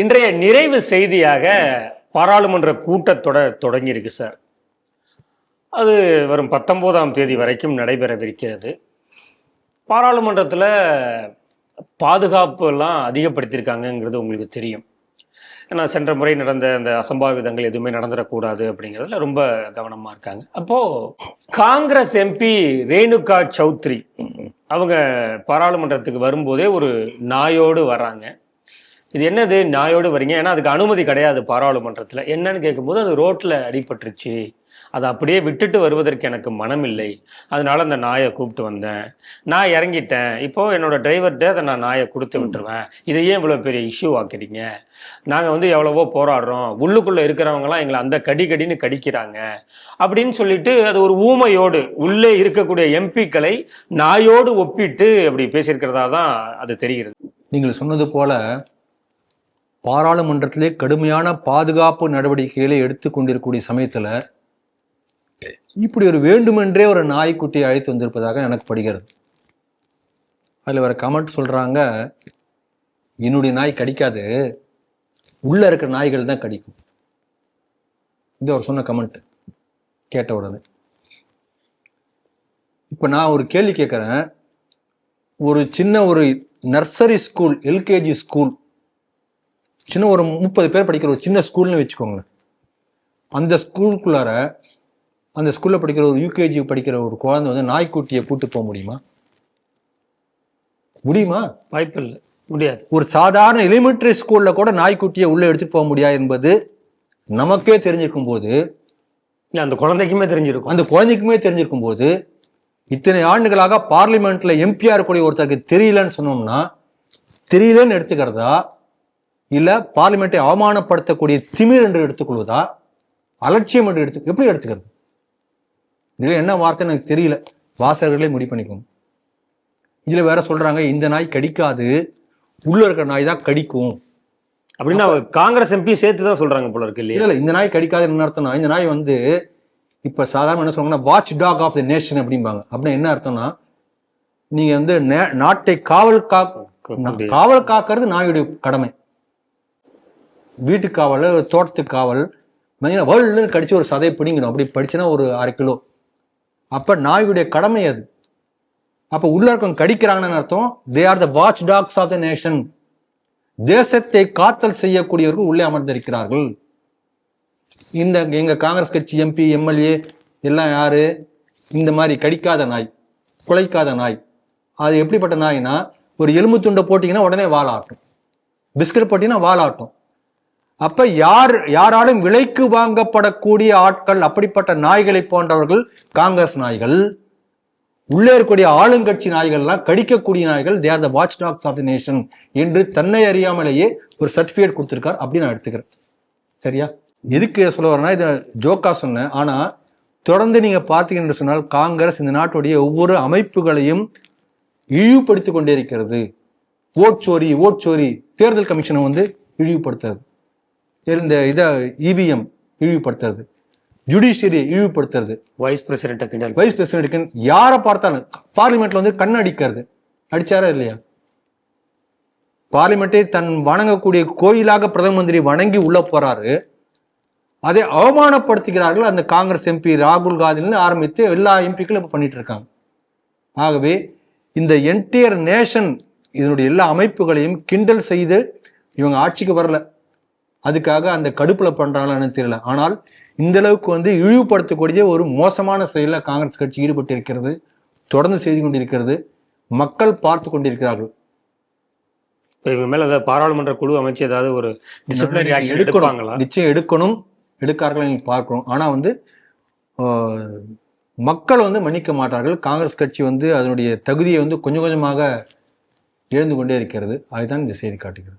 இன்றைய நிறைவு செய்தியாக பாராளுமன்ற கூட்டத்தொடர் தொடங்கியிருக்கு சார். அது வரும் பத்தொம்போதாம் தேதி வரைக்கும் நடைபெறவிருக்கிறது. பாராளுமன்றத்தில் பாதுகாப்பு எல்லாம் அதிகப்படுத்தியிருக்காங்கங்கிறது உங்களுக்கு தெரியும். ஏன்னா சென்ற முறை நடந்த அந்த அசம்பாவிதங்கள் எதுவுமே நடந்துடக்கூடாது அப்படிங்கிறதுல ரொம்ப கவனமாக இருக்காங்க. அப்போது காங்கிரஸ் எம்பி ரேணுகா சௌத்ரி அவங்க பாராளுமன்றத்துக்கு வரும்போதே ஒரு நாயோடு வராங்க. இது என்னது? நாயோடு வரீங்க ஏன்னா அதுக்கு அனுமதி கிடையாது பாராளுமன்றத்தில். என்னன்னு கேட்கும்போது அது ரோட்டில் அடிபட்டுருச்சு. அதை அப்படியே விட்டுட்டு வருவதற்கு எனக்கு மனம் இல்லை அதனால அந்த நாயை கூப்பிட்டு வந்தேன். நான் இறங்கிட்டேன். இப்போ என்னோட டிரைவர்கிட்ட அதை நான் நாயை கொடுத்து விட்டுருவேன். இதை ஏன் இவ்வளோ பெரிய இஷ்யூ ஆக்குறீங்க? நாங்கள் வந்து எவ்வளவோ போராடுறோம். உள்ளுக்குள்ளே இருக்கிறவங்கலாம் எங்களை அந்த கடி கடின்னு கடிக்கிறாங்க. அப்படின்னு சொல்லிட்டு அது ஒரு ஊமையோடு உள்ளே இருக்கக்கூடிய எம்பிக்களை நாயோடு ஒப்பிட்டு அப்படி பேசியிருக்கிறதா தான் அது தெரிகிறது. நீங்கள் சொன்னது போல பாராளுமன்றத்திலே கடுமையான பாதுகாப்பு நடவடிக்கைகளை எடுத்துக்கொண்டிருக்கக்கூடிய சமயத்தில் இப்படி ஒரு வேண்டுமென்றே ஒரு நாய்க்குட்டியை அழைத்து வந்திருப்பதாக எனக்கு படுகிறது. அதில் வர கமெண்ட் சொல்கிறாங்க என்னுடைய நாய் கடிக்காது. உள்ளே இருக்கிற நாய்கள் தான் கடிக்கும். இது அவர் சொன்ன கமெண்ட் கேட்ட உடனே. இப்போ நான் ஒரு கேள்வி கேட்குறேன் ஒரு சின்ன ஒரு நர்சரி ஸ்கூல் எல்கேஜி ஸ்கூல் சின்ன ஒரு முப்பது பேர் படிக்கிற ஒரு சின்ன ஸ்கூல்னு வச்சுக்கோங்களேன். அந்த ஸ்கூலுக்குள்ளார அந்த ஸ்கூல்ல படிக்கிற ஒரு யூகேஜி படிக்கிற ஒரு குழந்தை வந்து நாய்க்குட்டியை கூட்டு போக முடியுமா? முடியுமா? வாய்ப்பு இல்லை முடியாது. ஒரு சாதாரண எலிமெண்டரி ஸ்கூல்ல கூட நாய்க்குட்டியை உள்ள எடுத்துட்டு போக முடியாது என்பது நமக்கே தெரிஞ்சிருக்கும் போது அந்த குழந்தைக்குமே தெரிஞ்சிருக்கும். அந்த குழந்தைக்குமே தெரிஞ்சிருக்கும் போது இத்தனை ஆண்டுகளாக பார்லிமெண்ட்ல எம்பியா இருக்கக்கூடிய ஒருத்தருக்கு தெரியலன்னு சொன்னோம்னா தெரியலன்னு எடுத்துக்கிறதா? இல்ல பார்லிமெண்ட்டை அவமானப்படுத்தக்கூடிய திமிர் என்று எடுத்துக்கொள்வதா? அலட்சியம் என்று எடுத்து எப்படி எடுத்துக்கிறது? இதுல என்ன வார்த்தை எனக்கு தெரியல. வாசகர்களே முடிவு பண்ணிக்கோங்க. இதுல வேற சொல்றாங்க இந்த நாய் கடிக்காது உள்ள இருக்கிற நாய் தான் கடிக்கும். அப்படின்னா காங்கிரஸ் எம்பி சேர்த்து தான் சொல்றாங்க போல இருக்கு இல்லையா? இல்ல இந்த நாய் கடிக்காது என்ன அர்த்தம்னா இந்த நாய் வந்து இப்ப சாதாரண என்ன சொல்றாங்கன்னா watch dog of the nation அப்படிம்பாங்க. அப்படின்னா என்ன அர்த்தம்னா நீங்க வந்து நாட்டை காவல் காக்க காவல் காக்கிறது நாயுடைய கடமை. வீட்டு காவல் தோட்டத்து காவல் மெயினாக வேர்ல்டுன்னு கடிச்சு ஒரு சதையை பிடிங்கணும் அப்படி படிச்சுன்னா ஒரு அரை கிலோ. அப்போ நாயுடைய கடமை அது. அப்போ உள்ள இருக்கவங்க கடிக்கிறாங்கன்னு அர்த்தம்? They are the watch dogs of the nation தேசத்தை காத்தல் செய்யக்கூடியவர்கள் உள்ளே அமர்ந்திருக்கிறார்கள். இந்த எங்க காங்கிரஸ் கட்சி எம்பி எம்எல்ஏ எல்லாம் யாரு? இந்த மாதிரி கடிக்காத நாய் குலைக்காத நாய். அது எப்படிப்பட்ட நாய்னா ஒரு எலும்பு துண்டை போட்டிங்கன்னா உடனே வாலாட்டும். பிஸ்கட் போட்டிங்கன்னா வாலாட்டும். அப்ப யார் யாராலும் விலைக்கு வாங்கப்படக்கூடிய ஆட்கள் அப்படிப்பட்ட நாய்களை போன்றவர்கள் காங்கிரஸ் நாய்கள் உள்ளே இருக்கக்கூடிய ஆளுங்கட்சி நாய்கள்லாம் கடிக்கக்கூடிய நாய்கள் they are the watch dogs of the nation என்று தன்னை அறியாமலேயே ஒரு சர்டிஃபிகேட் கொடுத்துருக்கார் அப்படி நான் எடுத்துக்கிறேன். சரியா? எதுக்கு சொல்ல வரேன்னா இதை ஜோக்கா சொன்னேன். ஆனால் தொடர்ந்து நீங்கள் பார்த்தீங்க என்று சொன்னால் காங்கிரஸ் இந்த நாட்டுடைய ஒவ்வொரு அமைப்புகளையும் இழிவுபடுத்தி கொண்டே இருக்கிறது. ஓட்சோரி ஓட்சோரி தேர்தல் கமிஷனை வந்து இழிவுபடுத்துறது. இந்த இதை இவிஎம் இழிவுபடுத்துறது. ஜுடிஷியரி இழிவுபடுத்துறது. வைஸ் பிரசிடென்ட் வைஸ் பிரசிடென்ட்க்கு யாரை பார்த்தாலும் பார்லிமெண்ட்ல வந்து கண் அடிக்கிறது. அடிச்சாரா இல்லையா? பார்லிமெண்ட்டை தன் வணங்கக்கூடிய கோயிலாக பிரதம மந்திரி வணங்கி உள்ள போறாரு. அதை அவமானப்படுத்துகிறார்கள் அந்த காங்கிரஸ் எம்பி ராகுல் காந்திலிருந்து ஆரம்பித்து எல்லா எம்பிக்களும் இப்ப பண்ணிட்டு இருக்காங்க ஆகவே இந்த என்டையர் நேஷன் இதனுடைய எல்லா அமைப்புகளையும் கிண்டல் செய்து இவங்க ஆட்சிக்கு வரல. அதுக்காக அந்த கடுப்புல பண்றாங்களான்னு தெரியல. ஆனால் இந்த அளவுக்கு வந்து இழிவுபடுத்தக்கூடிய ஒரு மோசமான செயல்ல காங்கிரஸ் கட்சி ஈடுபட்டு இருக்கிறது தொடர்ந்து செய்து கொண்டிருக்கிறது மக்கள் பார்த்து கொண்டிருக்கிறார்கள். இவங்க மேல ஏதாவது பாராளுமன்ற குழு அமைச்சு ஏதாவது ஒரு டிசிப்ளினரி ஆக்ஷன் நிச்சயம் எடுக்கணும். எடுக்கார்கள் நீங்க பார்க்கிறோம் ஆனா வந்து மக்கள் வந்து மன்னிக்க மாட்டார்கள். காங்கிரஸ் கட்சி வந்து அதனுடைய தகுதியை வந்து கொஞ்சம் கொஞ்சமாக இழந்து கொண்டே இருக்கிறது. அதுதான் இந்த செய்தி காட்டுகிறது.